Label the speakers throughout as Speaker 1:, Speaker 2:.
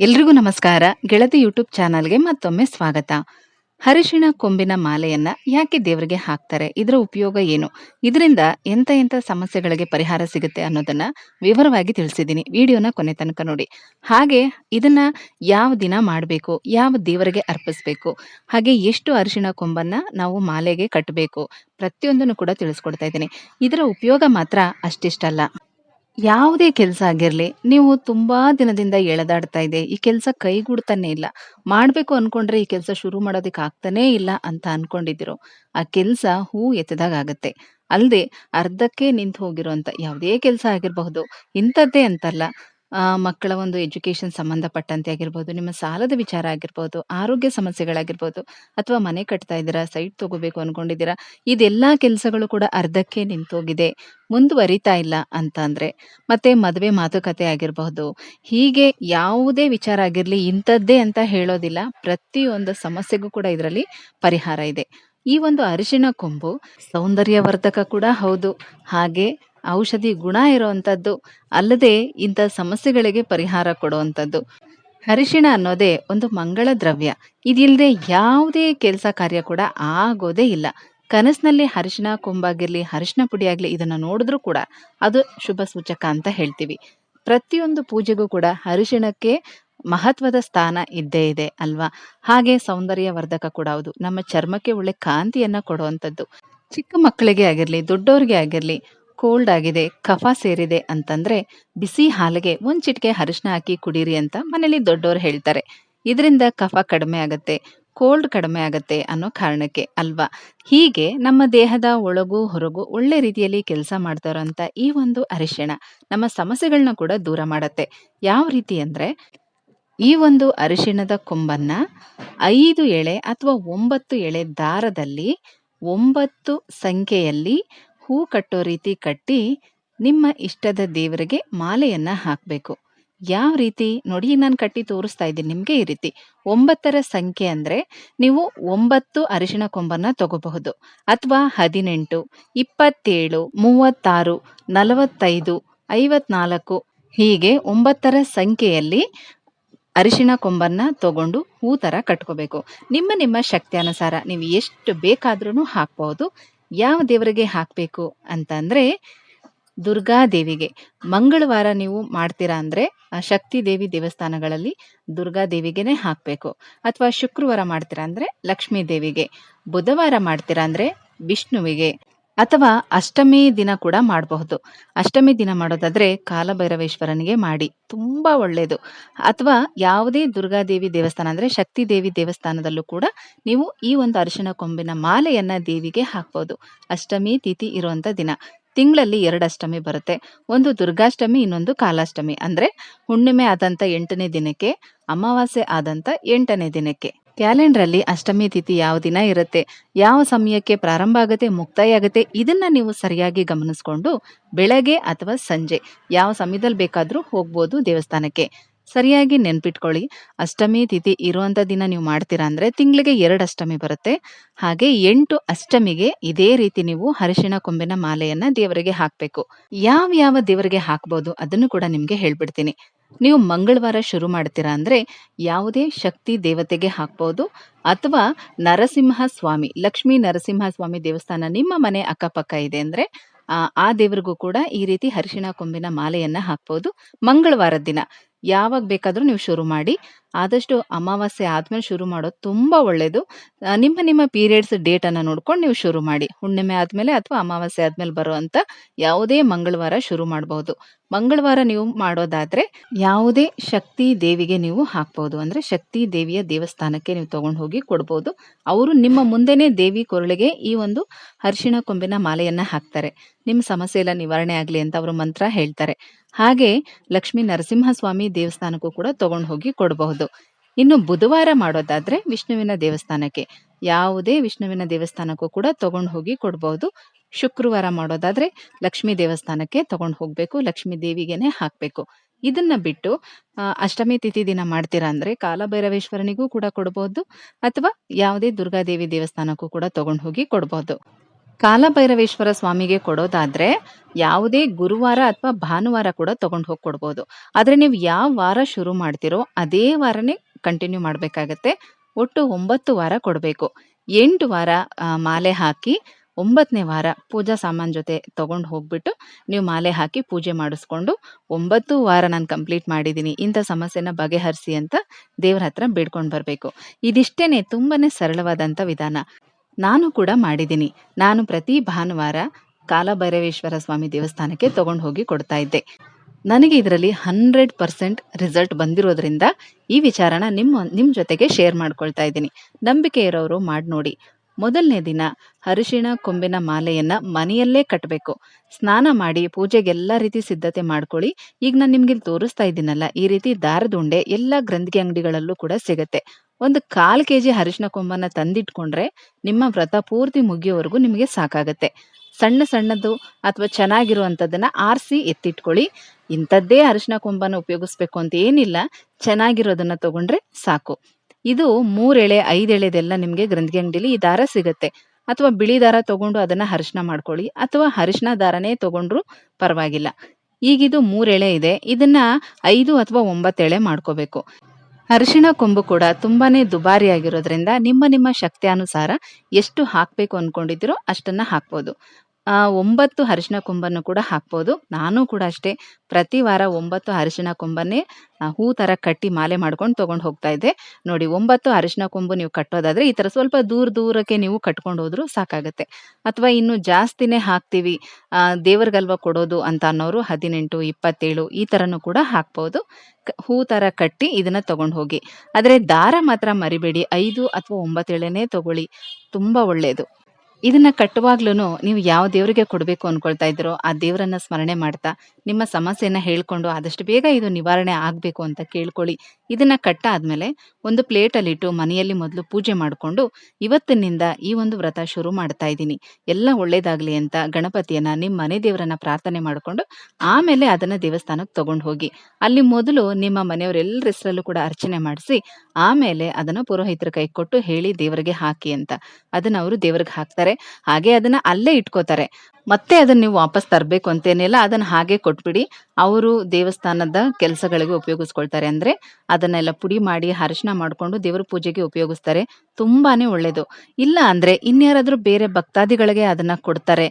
Speaker 1: ಎಲ್ರಿಗೂ ನಮಸ್ಕಾರ. ಗೆಳತಿ ಯೂಟ್ಯೂಬ್ ಚಾನಲ್ಗೆ ಮತ್ತೊಮ್ಮೆ ಸ್ವಾಗತ. ಹರಿಶಿಣ ಕೊಂಬಿನ ಮಾಲೆಯನ್ನ ಯಾಕೆ ದೇವರಿಗೆ ಹಾಕ್ತಾರೆ? ಇದರ ಉಪಯೋಗ ಏನು? ಇದರಿಂದ ಎಂತ ಎಂತ ಸಮಸ್ಯೆಗಳಿಗೆ ಪರಿಹಾರ ಸಿಗುತ್ತೆ ಅನ್ನೋದನ್ನ ವಿವರವಾಗಿ ತಿಳಿಸಿದ್ದೀನಿ. ವಿಡಿಯೋನ ಕೊನೆ ತನಕ ನೋಡಿ. ಹಾಗೆ ಇದನ್ನ ಯಾವ ದಿನ ಮಾಡಬೇಕು? ಯಾವ ದೇವರಿಗೆ ಅರ್ಪಿಸ್ಬೇಕು? ಹಾಗೆ ಎಷ್ಟು ಅರಿಶಿಣ ಕೊಂಬನ್ನ ನಾವು ಮಾಲೆಗೆ ಕಟ್ಟಬೇಕು ಪ್ರತಿಯೊಂದನ್ನು ಕೂಡ ತಿಳಿಸ್ಕೊಡ್ತಾ ಇದ್ದೀನಿ. ಇದರ ಉಪಯೋಗ ಮಾತ್ರ ಅಷ್ಟಿಷ್ಟಲ್ಲ. ಯಾವುದೇ ಕೆಲಸ ಆಗಿರ್ಲಿ, ನೀವು ತುಂಬಾ ದಿನದಿಂದ ಎಳೆದಾಡ್ತಾ ಇದೆ, ಈ ಕೆಲಸ ಕೈಗೂಡ್ತಾನೆ ಇಲ್ಲ, ಮಾಡ್ಬೇಕು ಅನ್ಕೊಂಡ್ರೆ ಈ ಕೆಲಸ ಶುರು ಮಾಡೋದಕ್ಕೆ ಆಗ್ತಾನೇ ಇಲ್ಲ ಅಂತ ಅನ್ಕೊಂಡಿದ್ದೀರೋ, ಆ ಕೆಲಸ ಹೂ ಎತ್ತಿದಾಗ ಆಗತ್ತೆ. ಅಲ್ದೆ ಅರ್ಧಕ್ಕೆ ನಿಂತು ಹೋಗಿರುವಂತ ಯಾವುದೇ ಕೆಲಸ ಆಗಿರಬಹುದು, ಇಂಥದ್ದೇ ಅಂತಲ್ಲ. ಆ, ಮಕ್ಕಳ ಒಂದು ಎಜುಕೇಶನ್ ಸಂಬಂಧಪಟ್ಟಂತೆ ಆಗಿರ್ಬೋದು, ನಿಮ್ಮ ಸಾಲದ ವಿಚಾರ ಆಗಿರ್ಬೋದು, ಆರೋಗ್ಯ ಸಮಸ್ಯೆಗಳಾಗಿರ್ಬೋದು, ಅಥವಾ ಮನೆ ಕಟ್ತಾ ಇದ್ದೀರಾ, ಸೈಟ್ ತಗೋಬೇಕು ಅನ್ಕೊಂಡಿದ್ದೀರಾ, ಇದೆಲ್ಲಾ ಕೆಲಸಗಳು ಕೂಡ ಅರ್ಧಕ್ಕೆ ನಿಂತೋಗಿದೆ, ಮುಂದುವರಿತಾ ಇಲ್ಲ ಅಂತ ಅಂದ್ರೆ, ಮತ್ತೆ ಮದುವೆ ಮಾತುಕತೆ ಆಗಿರಬಹುದು, ಹೀಗೆ ಯಾವುದೇ ವಿಚಾರ ಆಗಿರ್ಲಿ ಇಂಥದ್ದೇ ಅಂತ ಹೇಳೋದಿಲ್ಲ. ಪ್ರತಿಯೊಂದು ಸಮಸ್ಯೆಗೂ ಕೂಡ ಇದರಲ್ಲಿ ಪರಿಹಾರ ಇದೆ. ಈ ಒಂದು ಅರಿಶಿಣ ಕೊಂಬು ಸೌಂದರ್ಯವರ್ಧಕ ಕೂಡ ಹೌದು. ಹಾಗೆ ಔಷಧಿ ಗುಣ ಇರುವಂಥದ್ದು, ಅಲ್ಲದೆ ಇಂಥ ಸಮಸ್ಯೆಗಳಿಗೆ ಪರಿಹಾರ ಕೊಡುವಂಥದ್ದು. ಅರಿಶಿಣ ಅನ್ನೋದೇ ಒಂದು ಮಂಗಳ ದ್ರವ್ಯ. ಇದಿಲ್ಲದೆ ಯಾವುದೇ ಕೆಲಸ ಕಾರ್ಯ ಕೂಡ ಆಗೋದೇ ಇಲ್ಲ. ಕನಸಿನಲ್ಲಿ ಅರಿಶಿಣ ಕೊಂಬಾಗಿರಲಿ ಅರಿಶಿಣ ಪುಡಿ ಆಗಲಿ, ಇದನ್ನು ನೋಡಿದ್ರೂ ಕೂಡ ಅದು ಶುಭ ಸೂಚಕ ಅಂತ ಹೇಳ್ತೀವಿ. ಪ್ರತಿಯೊಂದು ಪೂಜೆಗೂ ಕೂಡ ಅರಿಶಿಣಕ್ಕೆ ಮಹತ್ವದ ಸ್ಥಾನ ಇದ್ದೇ ಇದೆ ಅಲ್ವಾ? ಹಾಗೆ ಸೌಂದರ್ಯವರ್ಧಕ ಕೂಡ ಹೌದು. ನಮ್ಮ ಚರ್ಮಕ್ಕೆ ಒಳ್ಳೆ ಕಾಂತಿಯನ್ನ ಕೊಡುವಂಥದ್ದು. ಚಿಕ್ಕ ಮಕ್ಕಳಿಗೆ ಆಗಿರಲಿ, ದೊಡ್ಡವ್ರಿಗೆ ಆಗಿರ್ಲಿ ಕೋಲ್ಡ್ ಆಗಿದೆ, ಕಫ ಸೇರಿದೆ ಅಂತಂದ್ರೆ ಬಿಸಿ ಹಾಲಿಗೆ ಒಂದ್ ಚಿಟಿಕೆ ಅರಿಶಿನ ಹಾಕಿ ಕುಡೀರಿ ಅಂತ ಮನೇಲಿ ದೊಡ್ಡವರು ಹೇಳ್ತಾರೆ. ಇದರಿಂದ ಕಫ ಕಡಿಮೆ ಆಗತ್ತೆ, ಕೋಲ್ಡ್ ಕಡಿಮೆ ಆಗತ್ತೆ ಅನ್ನೋ ಕಾರಣಕ್ಕೆ ಅಲ್ವಾ? ಹೀಗೆ ನಮ್ಮ ದೇಹದ ಒಳಗು ಹೊರಗು ಒಳ್ಳೆ ರೀತಿಯಲ್ಲಿ ಕೆಲಸ ಮಾಡ್ತಾ ಇರೋಂಥ ಈ ಒಂದು ಅರಿಶಿಣ ನಮ್ಮ ಸಮಸ್ಯೆಗಳನ್ನ ಕೂಡ ದೂರ ಮಾಡತ್ತೆ. ಯಾವ ರೀತಿ ಅಂದ್ರೆ ಈ ಒಂದು ಅರಿಶಿಣದ ಕೊಂಬನ್ನ ಐದು ಎಳೆ ಅಥವಾ ಒಂಬತ್ತು ಎಳೆ ದಾರದಲ್ಲಿ ಒಂಬತ್ತು ಸಂಖ್ಯೆಯಲ್ಲಿ ಹೂ ಕಟ್ಟೋ ರೀತಿ ಕಟ್ಟಿ ನಿಮ್ಮ ಇಷ್ಟದ ದೇವರಿಗೆ ಮಾಲೆಯನ್ನ ಹಾಕಬೇಕು ಯಾವ ರೀತಿ ನೋಡಿ ನಾನು ಕಟ್ಟಿ ತೋರಿಸ್ತಾ ಇದ್ದೀನಿ ನಿಮಗೆ ಈ ರೀತಿ. ಒಂಬತ್ತರ ಸಂಖ್ಯೆ ಅಂದರೆ ನೀವು ಒಂಬತ್ತು ಅರಿಶಿಣ ಕೊಂಬನ್ನ ತಗೋಬಹುದು. ಅಥವಾ 18, 27, 36, 45, 54 ಹೀಗೆ ಒಂಬತ್ತರ ಸಂಖ್ಯೆಯಲ್ಲಿ ಅರಿಶಿಣ ಕೊಂಬನ್ನ ತಗೊಂಡು ಹೂ ಥರ ಕಟ್ಕೋಬೇಕು. ನಿಮ್ಮ ನಿಮ್ಮ ಶಕ್ತ್ಯಾನುಸಾರ ನೀವು ಎಷ್ಟು ಬೇಕಾದ್ರೂ ಹಾಕ್ಬಹುದು. ಯಾವ ದೇವರಿಗೆ ಹಾಕಬೇಕು ಅಂತಂದ್ರೆ ದುರ್ಗಾದೇವಿಗೆ. ಮಂಗಳವಾರ ನೀವು ಮಾಡ್ತೀರಾ ಅಂದ್ರೆ ಆ ಶಕ್ತಿ ದೇವಿ ದೇವಸ್ಥಾನಗಳಲ್ಲಿ ದುರ್ಗಾದೇವಿಗೆನೆ ಹಾಕಬೇಕು ಅಥವಾ ಶುಕ್ರವಾರ ಮಾಡ್ತೀರಾ ಅಂದ್ರೆ ಲಕ್ಷ್ಮೀ ದೇವಿಗೆ. ಬುಧವಾರ ಮಾಡ್ತೀರಾ ಅಂದ್ರೆ ವಿಷ್ಣುವಿಗೆ. ಅಥವಾ ಅಷ್ಟಮಿ ದಿನ ಕೂಡ ಮಾಡಬಹುದು. ಅಷ್ಟಮಿ ದಿನ ಮಾಡೋದಾದ್ರೆ ಕಾಲಭೈರವೇಶ್ವರನಿಗೆ ಮಾಡಿ. ತುಂಬಾ ಒಳ್ಳೇದು. ಅಥವಾ ಯಾವುದೇ ದುರ್ಗಾದೇವಿ ದೇವಸ್ಥಾನ ಅಂದ್ರೆ ಶಕ್ತಿ ದೇವಿ ದೇವಸ್ಥಾನದಲ್ಲೂ ಕೂಡ ನೀವು ಈ ಒಂದು ಅರಿಶಿಣ ಕೊಂಬಿನ ಮಾಲೆಯನ್ನ ದೇವಿಗೆ ಹಾಕ್ಬಹುದು. ಅಷ್ಟಮಿ ತಿಥಿ ಇರುವಂತ ದಿನ. ತಿಂಗಳಲ್ಲಿ ಎರಡು ಅಷ್ಟಮಿ ಬರುತ್ತೆ. ಒಂದು ದುರ್ಗಾಷ್ಟಮಿ, ಇನ್ನೊಂದು ಕಾಲಾಷ್ಟಮಿ. ಅಂದ್ರೆ ಹುಣ್ಣಿಮೆ ಆದಂತ ಎಂಟನೇ ದಿನಕ್ಕೆ, ಅಮಾವಾಸ್ಯೆ ಆದಂತ ಎಂಟನೇ ದಿನಕ್ಕೆ. ಕ್ಯಾಲೆಂಡರಲ್ಲಿ ಅಷ್ಟಮಿ ತಿಥಿ ಯಾವ ದಿನ ಇರುತ್ತೆ, ಯಾವ ಸಮಯಕ್ಕೆ ಪ್ರಾರಂಭ ಆಗುತ್ತೆ, ಮುಕ್ತಾಯ ಆಗುತ್ತೆ ಇದನ್ನ ನೀವು ಸರಿಯಾಗಿ ಗಮನಿಸ್ಕೊಂಡು ಬೆಳಗ್ಗೆ ಅಥವಾ ಸಂಜೆ ಯಾವ ಸಮಯದಲ್ಲಿ ಬೇಕಾದ್ರೂ ಹೋಗ್ಬೋದು ದೇವಸ್ಥಾನಕ್ಕೆ. ಸರಿಯಾಗಿ ನೆನ್ಪಿಟ್ಕೊಳ್ಳಿ. ಅಷ್ಟಮಿ ತಿಥಿ ಇರುವಂತ ದಿನ ನೀವು ಮಾಡ್ತೀರಾ ಅಂದ್ರೆ ತಿಂಗಳಿಗೆ ಎರಡು ಅಷ್ಟಮಿ ಬರುತ್ತೆ. ಹಾಗೆ ಎಂಟು ಅಷ್ಟಮಿಗೆ ಇದೇ ರೀತಿ ನೀವು ಅರಿಶಿಣ ಕೊಂಬಿನ ಮಾಲೆಯನ್ನ ದೇವರಿಗೆ ಹಾಕ್ಬೇಕು. ಯಾವ ಯಾವ ದೇವರಿಗೆ ಹಾಕ್ಬೋದು ಅದನ್ನು ಕೂಡ ನಿಮ್ಗೆ ಹೇಳ್ಬಿಡ್ತೀನಿ. ನೀವು ಮಂಗಳವಾರ ಶುರು ಮಾಡ್ತೀರಾ ಅಂದ್ರೆ ಯಾವುದೇ ಶಕ್ತಿ ದೇವತೆಗೆ ಹಾಕ್ಬೋದು. ಅಥವಾ ನರಸಿಂಹ ಸ್ವಾಮಿ, ಲಕ್ಷ್ಮೀ ನರಸಿಂಹ ಸ್ವಾಮಿ ದೇವಸ್ಥಾನ ನಿಮ್ಮ ಮನೆ ಅಕ್ಕಪಕ್ಕ ಇದೆ ಅಂದ್ರೆ ಆ ದೇವರಿಗೂ ಕೂಡ ಈ ರೀತಿ ಅರಿಶಿಣ ಕೊಂಬಿನ ಮಾಲೆಯನ್ನು ಹಾಕ್ಬೋದು. ಮಂಗಳವಾರದ ದಿನ ಯಾವಾಗ ಬೇಕಾದರೂ ನೀವು ಶುರು ಮಾಡಿ. ಆದಷ್ಟು ಅಮಾವಾಸ್ಯೆ ಆದ್ಮೇಲೆ ಶುರು ಮಾಡೋದು ತುಂಬಾ ಒಳ್ಳೇದು. ನಿಮ್ಮ ನಿಮ್ಮ ಪೀರಿಯಡ್ಸ್ ಡೇಟ್ ಅನ್ನ ನೋಡ್ಕೊಂಡು ನೀವು ಶುರು ಮಾಡಿ. ಹುಣ್ಣಿಮೆ ಆದ್ಮೇಲೆ ಅಥವಾ ಅಮಾವಾಸ್ಯೆ ಆದ್ಮೇಲೆ ಬರುವಂತ ಯಾವುದೇ ಮಂಗಳವಾರ ಶುರು ಮಾಡಬಹುದು. ಮಂಗಳವಾರ ನೀವು ಮಾಡೋದಾದ್ರೆ ಯಾವುದೇ ಶಕ್ತಿ ದೇವಿಗೆ ನೀವು ಹಾಕ್ಬಹುದು. ಅಂದ್ರೆ ಶಕ್ತಿ ದೇವಿಯ ದೇವಸ್ಥಾನಕ್ಕೆ ನೀವು ತಗೊಂಡು ಹೋಗಿ ಕೊಡ್ಬೋದು. ಅವರು ನಿಮ್ಮ ಮುಂದೆನೇ ದೇವಿ ಕೊರಳಿಗೆ ಈ ಒಂದು ಅರಿಶಿಣ ಕೊಂಬಿನ ಮಾಲೆಯನ್ನ ಹಾಕ್ತಾರೆ. ನಿಮ್ಮ ಸಮಸ್ಯೆ ಎಲ್ಲ ನಿವಾರಣೆ ಆಗ್ಲಿ ಅಂತ ಅವರು ಮಂತ್ರ ಹೇಳ್ತಾರೆ. ಹಾಗೆ ಲಕ್ಷ್ಮೀ ನರಸಿಂಹಸ್ವಾಮಿ ದೇವಸ್ಥಾನಕ್ಕೂ ಕೂಡ ತಗೊಂಡು ಹೋಗಿ ಕೊಡಬಹುದು. ಇನ್ನು ಬುಧವಾರ ಮಾಡೋದಾದ್ರೆ ವಿಷ್ಣುವಿನ ದೇವಸ್ಥಾನಕ್ಕೆ. ಯಾವುದೇ ವಿಷ್ಣುವಿನ ದೇವಸ್ಥಾನಕ್ಕೂ ಕೂಡ ತಗೊಂಡು ಹೋಗಿ ಕೊಡ್ಬಹುದು. ಶುಕ್ರವಾರ ಮಾಡೋದಾದ್ರೆ ಲಕ್ಷ್ಮೀ ದೇವಸ್ಥಾನಕ್ಕೆ ತಗೊಂಡು ಹೋಗ್ಬೇಕು. ಲಕ್ಷ್ಮೀ ದೇವಿಗೆನೆ ಹಾಕ್ಬೇಕು. ಇದನ್ನ ಬಿಟ್ಟು ಅಷ್ಟಮಿ ತಿಥಿ ದಿನ ಮಾಡ್ತೀರಾ ಅಂದ್ರೆ ಕಾಲಭೈರವೇಶ್ವರನಿಗೂ ಕೂಡ ಕೊಡ್ಬೋದು. ಅಥವಾ ಯಾವುದೇ ದುರ್ಗಾದೇವಿ ದೇವಸ್ಥಾನಕ್ಕೂ ಕೂಡ ತಗೊಂಡು ಹೋಗಿ ಕೊಡ್ಬೋದು. ಕಾಲಭೈರವೇಶ್ವರ ಸ್ವಾಮಿಗೆ ಕೊಡೋದಾದ್ರೆ ಯಾವುದೇ ಗುರುವಾರ ಅಥವಾ ಭಾನುವಾರ ಕೂಡ ತಗೊಂಡು ಹೋಗಿ ಕೊಡ್ಬೋದು. ಆದರೆ ನೀವು ಯಾವ ವಾರ ಶುರು ಮಾಡ್ತಿರೋ ಅದೇ ವಾರನೇ ಕಂಟಿನ್ಯೂ ಮಾಡಬೇಕಾಗತ್ತೆ. ಒಟ್ಟು ಒಂಬತ್ತು ವಾರ ಕೊಡಬೇಕು. ಎಂಟು ವಾರ ಮಾಲೆ ಹಾಕಿ ಒಂಬತ್ತನೇ ವಾರ ಪೂಜಾ ಸಾಮಾನು ಜೊತೆ ತಗೊಂಡು ಹೋಗ್ಬಿಟ್ಟು ನೀವು ಮಾಲೆ ಹಾಕಿ ಪೂಜೆ ಮಾಡಿಸ್ಕೊಂಡು ಒಂಬತ್ತು ವಾರ ನಾನು ಕಂಪ್ಲೀಟ್ ಮಾಡಿದ್ದೀನಿ ಇಂಥ ಸಮಸ್ಯೆನ ಬಗೆಹರಿಸಿ ಅಂತ ದೇವ್ರ ಹತ್ರ ಬೇಡ್ಕೊಂಡು ಬರಬೇಕು. ಇದಿಷ್ಟೇ ತುಂಬಾನೇ ಸರಳವಾದಂಥ ವಿಧಾನ. ನಾನು ಕೂಡ ಮಾಡಿದ್ದೀನಿ. ನಾನು ಪ್ರತಿ ಭಾನುವಾರ ಕಾಲಭೈರವೇಶ್ವರ ಸ್ವಾಮಿ ದೇವಸ್ಥಾನಕ್ಕೆ ತಗೊಂಡು ಹೋಗಿ ಕೊಡ್ತಾ ಇದ್ದೆ. ನನಗೆ ಇದರಲ್ಲಿ ಹಂಡ್ರೆಡ್ ಪರ್ಸೆಂಟ್ ರಿಸಲ್ಟ್ ಬಂದಿರೋದ್ರಿಂದ ಈ ವಿಚಾರನ ನಿಮ್ಮ ನಿಮ್ಮ ಜೊತೆಗೆ ಶೇರ್ ಮಾಡ್ಕೊಳ್ತಾ ಇದ್ದೀನಿ. ನಂಬಿಕೆ ಇರೋರು ಮಾಡಿ ನೋಡಿ. ಮೊದಲನೇ ದಿನ ಅರಿಶಿಣ ಕೊಂಬಿನ ಮಾಲೆಯನ್ನ ಮನೆಯಲ್ಲೇ ಕಟ್ಟಬೇಕು ಸ್ನಾನ ಮಾಡಿ ಪೂಜೆಗೆಲ್ಲ ರೀತಿ ಸಿದ್ಧತೆ ಮಾಡ್ಕೊಳ್ಳಿ. ಈಗ ನಾನು ನಿಮ್ಗೆ ತೋರಿಸ್ತಾ ಇದ್ದೀನಲ್ಲ, ಈ ರೀತಿ ದಾರದುಂಡೆ ಎಲ್ಲ ಗ್ರಂಥಿಗೆ ಅಂಗಡಿಗಳಲ್ಲೂ ಕೂಡ ಸಿಗುತ್ತೆ. ಒಂದು ಕಾಲು ಕೆ ಜಿ ಅರಿಶಿನ ಕೊಂಬನ್ನ ತಂದಿಟ್ಕೊಂಡ್ರೆ ನಿಮ್ಮ ವ್ರತ ಪೂರ್ತಿ ಮುಗಿಯೋವರೆಗೂ ನಿಮಗೆ ಸಾಕಾಗತ್ತೆ. ಸಣ್ಣ ಸಣ್ಣದು ಅಥವಾ ಚೆನ್ನಾಗಿರುವಂಥದ್ದನ್ನ ಆರಿಸಿ ಎತ್ತಿಟ್ಕೊಳ್ಳಿ. ಇಂಥದ್ದೇ ಅರಿಶಿನ ಕೊಂಬನ ಉಪಯೋಗಿಸ್ಬೇಕು ಅಂತ ಏನಿಲ್ಲ, ಚೆನ್ನಾಗಿರೋದನ್ನ ತಗೊಂಡ್ರೆ ಸಾಕು. ಇದು ಮೂರೆಳೆ, ಐದೆಳೆದೆಲ್ಲ ನಿಮಗೆ ಗ್ರಂಥಿ ಅಂಗಡಿಲಿ ಈ ದಾರ ಸಿಗುತ್ತೆ. ಅಥವಾ ಬಿಳಿ ದಾರ ತಗೊಂಡು ಅದನ್ನ ಅರಿಶಿನ ಮಾಡ್ಕೊಳ್ಳಿ. ಅಥವಾ ಅರಿಶಿನ ದಾರನೇ ತಗೊಂಡ್ರು ಪರವಾಗಿಲ್ಲ. ಈಗಿದು ಮೂರೆಳೆ ಇದೆ. ಇದನ್ನ ಐದು ಅಥವಾ ಒಂಬತ್ತೆಳೆ ಮಾಡ್ಕೋಬೇಕು. ಅರಿಶಿಣ ಕೊಂಬು ಕೂಡ ತುಂಬಾನೇ ದುಬಾರಿ ಆಗಿರೋದ್ರಿಂದ ನಿಮ್ಮ ನಿಮ್ಮ ಶಕ್ತಿಯಾನುಸಾರ ಎಷ್ಟು ಹಾಕಬೇಕು ಅನ್ಕೊಂಡಿದ್ರೋ ಅಷ್ಟನ್ನ ಹಾಕ್ಬೋದು. ಒಂಬತ್ತು ಅರಿಶಿನ ಕೊಂಬನ್ನು ಕೂಡ ಹಾಕ್ಬೋದು. ನಾನು ಕೂಡ ಅಷ್ಟೇ ಪ್ರತಿ ವಾರ ಒಂಬತ್ತು ಅರಿಶಿನ ಕೊಂಬನ್ನೇ ಹೂ ಥರ ಕಟ್ಟಿ ಮಾಲೆ ಮಾಡ್ಕೊಂಡು ತೊಗೊಂಡು ಹೋಗ್ತಾ ಇದ್ದೆ. ನೋಡಿ, ಒಂಬತ್ತು ಅರಿಶಿನ ಕೊಂಬು ನೀವು ಕಟ್ಟೋದಾದರೆ ಈ ಥರ ಸ್ವಲ್ಪ ದೂರ ದೂರಕ್ಕೆ ನೀವು ಕಟ್ಕೊಂಡು ಹೋದರೂ ಸಾಕಾಗುತ್ತೆ. ಅಥವಾ ಇನ್ನು ಜಾಸ್ತಿನೇ ಹಾಕ್ತೀವಿ ದೇವ್ರಿಗಲ್ವಾ ಕೊಡೋದು ಅಂತ ಅನ್ನೋರು ಹದಿನೆಂಟು, ಇಪ್ಪತ್ತೇಳು ಈ ಥರನೂ ಕೂಡ ಹಾಕ್ಬೋದು. ಹೂ ಥರ ಕಟ್ಟಿ ಇದನ್ನು ತೊಗೊಂಡು ಹೋಗಿ. ಆದರೆ ದಾರ ಮಾತ್ರ ಮರಿಬೇಡಿ. ಐದು ಅಥವಾ ಒಂಬತ್ತೇಳನೇ ತಗೊಳ್ಳಿ. ತುಂಬ ಒಳ್ಳೆಯದು ಇದನ್ನ ಕಟ್ಟುವಾಗ್ಲೂ ನೀವು ಯಾವ ದೇವರಿಗೆ ಕೊಡಬೇಕು ಅನ್ಕೊಳ್ತಾ ಇದ್ರೋ ಆ ದೇವರನ್ನ ಸ್ಮರಣೆ ಮಾಡ್ತಾ ನಿಮ್ಮ ಸಮಸ್ಯೆಯನ್ನ ಹೇಳ್ಕೊಂಡು ಆದಷ್ಟು ಬೇಗ ಇದು ನಿವಾರಣೆ ಆಗಬೇಕು ಅಂತ ಕೇಳ್ಕೊಳ್ಳಿ. ಇದನ್ನ ಕಟ್ಟಾದ್ಮೇಲೆ ಒಂದು ಪ್ಲೇಟಲ್ಲಿ ಇಟ್ಟು ಮನೆಯಲ್ಲಿ ಮೊದಲು ಪೂಜೆ ಮಾಡಿಕೊಂಡು ಇವತ್ತಿನಿಂದ ಈ ಒಂದು ವ್ರತ ಶುರು ಮಾಡ್ತಾ ಇದ್ದೀನಿ. ಎಲ್ಲ ಒಳ್ಳೇದಾಗ್ಲಿ ಅಂತ ಗಣಪತಿಯನ್ನ ನಿಮ್ಮ ಮನೆ ದೇವರನ್ನ ಪ್ರಾರ್ಥನೆ ಮಾಡಿಕೊಂಡು ಆಮೇಲೆ ಅದನ್ನ ದೇವಸ್ಥಾನಕ್ಕೆ ತಗೊಂಡು ಹೋಗಿ. ಅಲ್ಲಿ ಮೊದಲು ನಿಮ್ಮ ಮನೆಯವರೆಲ್ಲರ ಹೆಸರಲ್ಲೂ ಕೂಡ ಅರ್ಚನೆ ಮಾಡಿಸಿ ಆಮೇಲೆ ಅದನ್ನ ಪುರೋಹಿತರ ಕೈ ಕೊಟ್ಟು ಹೇಳಿ ದೇವರಿಗೆ ಹಾಕಿ ಅಂತ. ಅದನ್ನ ಅವರು ದೇವರಿಗೆ ಹಾಕ್ತಾರೆ. ಹಾಗೆ ಅದನ್ನ ಅಲ್ಲೇ ಇಟ್ಕೋತಾರೆ. ಮತ್ತೆ ಅದನ್ನ ನೀವು ವಾಪಸ್ ತರಬೇಕು ಅಂತೇನಿಲ್ಲ, ಅದನ್ನ ಹಾಗೆ ಕೊಟ್ಬಿಡಿ. ಅವರು ದೇವಸ್ಥಾನದ ಕೆಲಸಗಳಿಗೆ ಉಪಯೋಗಿಸ್ಕೊಳ್ತಾರೆ ಅಂದ್ರೆ ಅದನ್ನೆಲ್ಲ ಪುಡಿ ಮಾಡಿ ಅರಿಶಿನ ಮಾಡ್ಕೊಂಡು ದೇವರ ಪೂಜೆಗೆ ಉಪಯೋಗಿಸ್ತಾರೆ. ತುಂಬಾನೇ ಒಳ್ಳೇದು. ಇಲ್ಲ ಅಂದ್ರೆ ಇನ್ಯಾರಾದ್ರೂ ಬೇರೆ ಭಕ್ತಾದಿಗಳಿಗೆ ಅದನ್ನ ಕೊಡ್ತಾರೆ.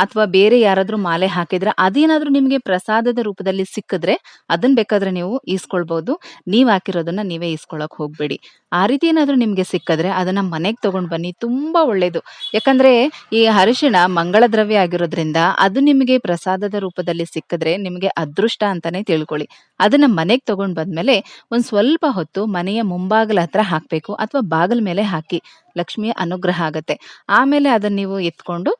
Speaker 1: ಅಥವಾ ಬೇರೆ ಯಾರಾದ್ರೂ ಮಾಲೆ ಹಾಕಿದ್ರೆ ಅದೇನಾದ್ರೂ ನಿಮ್ಗೆ ಪ್ರಸಾದದ ರೂಪದಲ್ಲಿ ಸಿಕ್ಕಿದ್ರೆ ಅದನ್ನ ಬೇಕಾದ್ರೆ ನೀವು ಈಸ್ಕೊಳ್ಬಹುದು ನೀವ್ ಹಾಕಿರೋದನ್ನ ನೀವೇ ಈಸ್ಕೊಳಕ್ ಹೋಗ್ಬೇಡಿ. ಆ ರೀತಿ ಏನಾದ್ರೂ ನಿಮ್ಗೆ ಸಿಕ್ಕಿದ್ರೆ ಅದನ್ನ ಮನೆಗೆ ತಗೊಂಡ್ ಬನ್ನಿ. ತುಂಬಾ ಒಳ್ಳೇದು. ಯಾಕಂದ್ರೆ ಈ ಅರಿಶಿಣ ಮಂಗಳ ದ್ರವ್ಯ ಆಗಿರೋದ್ರಿಂದ ಅದು ನಿಮಗೆ ಪ್ರಸಾದದ ರೂಪದಲ್ಲಿ ಸಿಕ್ಕಿದ್ರೆ ನಿಮಗೆ ಅದೃಷ್ಟ ಅಂತಾನೆ ತಿಳ್ಕೊಳ್ಳಿ. ಅದನ್ನ ಮನೆಗೆ ತಗೊಂಡ್ ಬಂದ್ಮೇಲೆ ಒಂದ್ ಸ್ವಲ್ಪ ಹೊತ್ತು ಮನೆಯ ಮುಂಬಾಗಲ ಹತ್ರ ಹಾಕ್ಬೇಕು ಅಥವಾ ಬಾಗಲ ಮೇಲೆ ಹಾಕಿ ಲಕ್ಷ್ಮಿಯ ಅನುಗ್ರಹ ಆಗತ್ತೆ. ಆಮೇಲೆ ಅದನ್ನ ನೀವು ಎತ್ಕೊಂಡು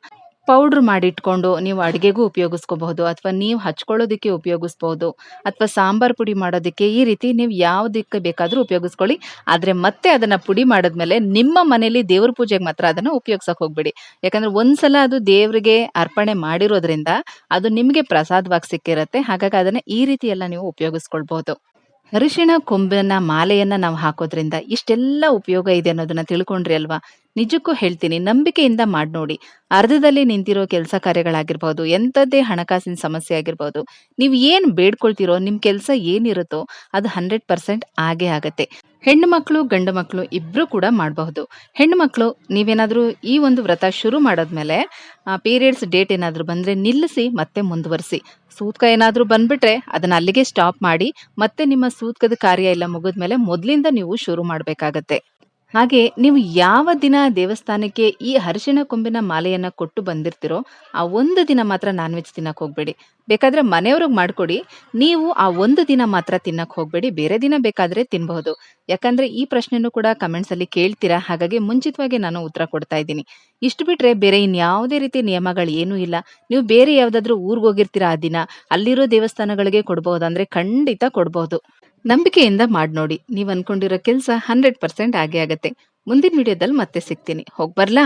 Speaker 1: ಪೌಡ್ರ್ ಮಾಡಿ ಇಟ್ಕೊಂಡು ನೀವು ಅಡುಗೆಗೂ ಉಪಯೋಗಿಸ್ಕೋಬಹುದು ಅಥವಾ ನೀವು ಹಚ್ಕೊಳ್ಳೋದಕ್ಕೆ ಉಪಯೋಗಿಸ್ಬೋದು ಅಥವಾ ಸಾಂಬಾರ್ ಪುಡಿ ಮಾಡೋದಕ್ಕೆ ಈ ರೀತಿ ನೀವು ಯಾವುದಕ್ಕೆ ಬೇಕಾದ್ರೂ ಉಪಯೋಗಿಸ್ಕೊಳ್ಳಿ. ಆದರೆ ಮತ್ತೆ ಅದನ್ನ ಪುಡಿ ಮಾಡಿದ್ಮೇಲೆ ನಿಮ್ಮ ಮನೇಲಿ ದೇವ್ರ ಪೂಜೆಗೆ ಮಾತ್ರ ಅದನ್ನ ಉಪಯೋಗಿಸೋಕೆ ಹೋಗ್ಬೇಡಿ. ಯಾಕಂದ್ರೆ ಒಂದ್ಸಲ ಅದು ದೇವರಿಗೆ ಅರ್ಪಣೆ ಮಾಡಿರೋದ್ರಿಂದ ಅದು ನಿಮಗೆ ಪ್ರಸಾದವಾಗಿ ಸಿಕ್ಕಿರತ್ತೆ. ಹಾಗಾಗಿ ಅದನ್ನ ಈ ರೀತಿ ಎಲ್ಲ ನೀವು ಉಪಯೋಗಿಸ್ಕೊಳ್ಬಹುದು. ಅರಿಶಿಣ ಕೊಂಬಿನ ಮಾಲೆಯನ್ನ ನಾವು ಹಾಕೋದ್ರಿಂದ ಇಷ್ಟೆಲ್ಲ ಉಪಯೋಗ ಇದೆ ಅನ್ನೋದನ್ನ ತಿಳ್ಕೊಂಡ್ರಿ ಅಲ್ವಾ? ನಿಜಕ್ಕೂ ಹೇಳ್ತೀನಿ, ನಂಬಿಕೆಯಿಂದ ಮಾಡಿ ನೋಡಿ. ಅರ್ಧದಲ್ಲಿ ನಿಂತಿರೋ ಕೆಲಸ ಕಾರ್ಯಗಳಾಗಿರ್ಬೋದು, ಎಂಥದ್ದೇ ಹಣಕಾಸಿನ ಸಮಸ್ಯೆ ಆಗಿರ್ಬೋದು, ನೀವು ಏನ್ ಬೇಡ್ಕೊಳ್ತಿರೋ, ನಿಮ್ ಕೆಲಸ ಏನಿರುತ್ತೋ ಅದು ಹಂಡ್ರೆಡ್ ಪರ್ಸೆಂಟ್ ಆಗೇ ಆಗತ್ತೆ. ಹೆಣ್ಣು ಮಕ್ಕಳು, ಗಂಡು ಮಕ್ಕಳು ಇಬ್ಬರೂ ಕೂಡ ಮಾಡಬಹುದು. ಹೆಣ್ಣು ಮಕ್ಕಳು, ನೀವೇನಾದರೂ ಈ ಒಂದು ವ್ರತ ಶುರು ಮಾಡೋದ್ಮೇಲೆ ಪೀರಿಯಡ್ಸ್ ಡೇಟ್ ಏನಾದರೂ ಬಂದರೆ ನಿಲ್ಲಿಸಿ, ಮತ್ತೆ ಮುಂದುವರಿಸಿ. ಸೂತ್ಕ ಏನಾದರೂ ಬಂದ್ಬಿಟ್ರೆ, ಅದನ್ನು ಅಲ್ಲಿಗೆ ಸ್ಟಾಪ್ ಮಾಡಿ, ಮತ್ತೆ ನಿಮ್ಮ ಸೂತ್ಕದ ಕಾರ್ಯ ಎಲ್ಲ ಮುಗಿದ್ಮೇಲೆ ಮೊದಲಿಂದ ನೀವು ಶುರು ಮಾಡಬೇಕಾಗತ್ತೆ. ಹಾಗೆ ನೀವು ಯಾವ ದಿನ ದೇವಸ್ಥಾನಕ್ಕೆ ಈ ಅರಿಶಿಣ ಕೊಂಬಿನ ಮಾಲೆಯನ್ನ ಕೊಟ್ಟು ಬಂದಿರ್ತೀರೋ ಆ ಒಂದು ದಿನ ಮಾತ್ರ ನಾನ್ ವೆಜ್ ತಿನ್ನಕ್ ಹೋಗ್ಬೇಡಿ. ಬೇಕಾದ್ರೆ ಮನೆಯವ್ರಿಗೆ ಮಾಡ್ಕೊಡಿ. ನೀವು ಆ ಒಂದು ದಿನ ಮಾತ್ರ ತಿನ್ನಕ್ ಹೋಗ್ಬೇಡಿ. ಬೇರೆ ದಿನ ಬೇಕಾದ್ರೆ ತಿನ್ಬಹುದು. ಯಾಕಂದ್ರೆ ಈ ಪ್ರಶ್ನೆನೂ ಕೂಡ ಕಮೆಂಟ್ಸ್ ಅಲ್ಲಿ ಕೇಳ್ತೀರಾ? ಹಾಗಾಗಿ ಮುಂಚಿತವಾಗಿ ನಾನು ಉತ್ತರ ಕೊಡ್ತಾ ಇದ್ದೀನಿ. ಇಷ್ಟು ಬಿಟ್ರೆ ಬೇರೆ ಇನ್ಯಾವುದೇ ರೀತಿ ನಿಯಮಗಳು ಏನೂ ಇಲ್ಲ. ನೀವು ಬೇರೆ ಯಾವ್ದಾದ್ರು ಊರ್ಗ್ ಹೋಗಿರ್ತೀರಾ ಆ ದಿನ? ಅಲ್ಲಿರೋ ದೇವಸ್ಥಾನಗಳಿಗೆ ಕೊಡ್ಬಹುದು ಅಂದ್ರೆ ಖಂಡಿತ ಕೊಡ್ಬಹುದು ನಂಬಿಕೆಯಿಂದ ಮಾಡಿ ನೋಡಿ. ನೀವು ಅನ್ಕೊಂಡಿರೋ ಕೆಲಸ ಹಂಡ್ರೆಡ್ ಪರ್ಸೆಂಟ್ ಆಗೇ ಆಗತ್ತೆ. ಮುಂದಿನ ವಿಡಿಯೋದಲ್ಲಿ ಮತ್ತೆ ಸಿಗ್ತೀನಿ. ಹೋಗ್ ಬರ್ಲಾ?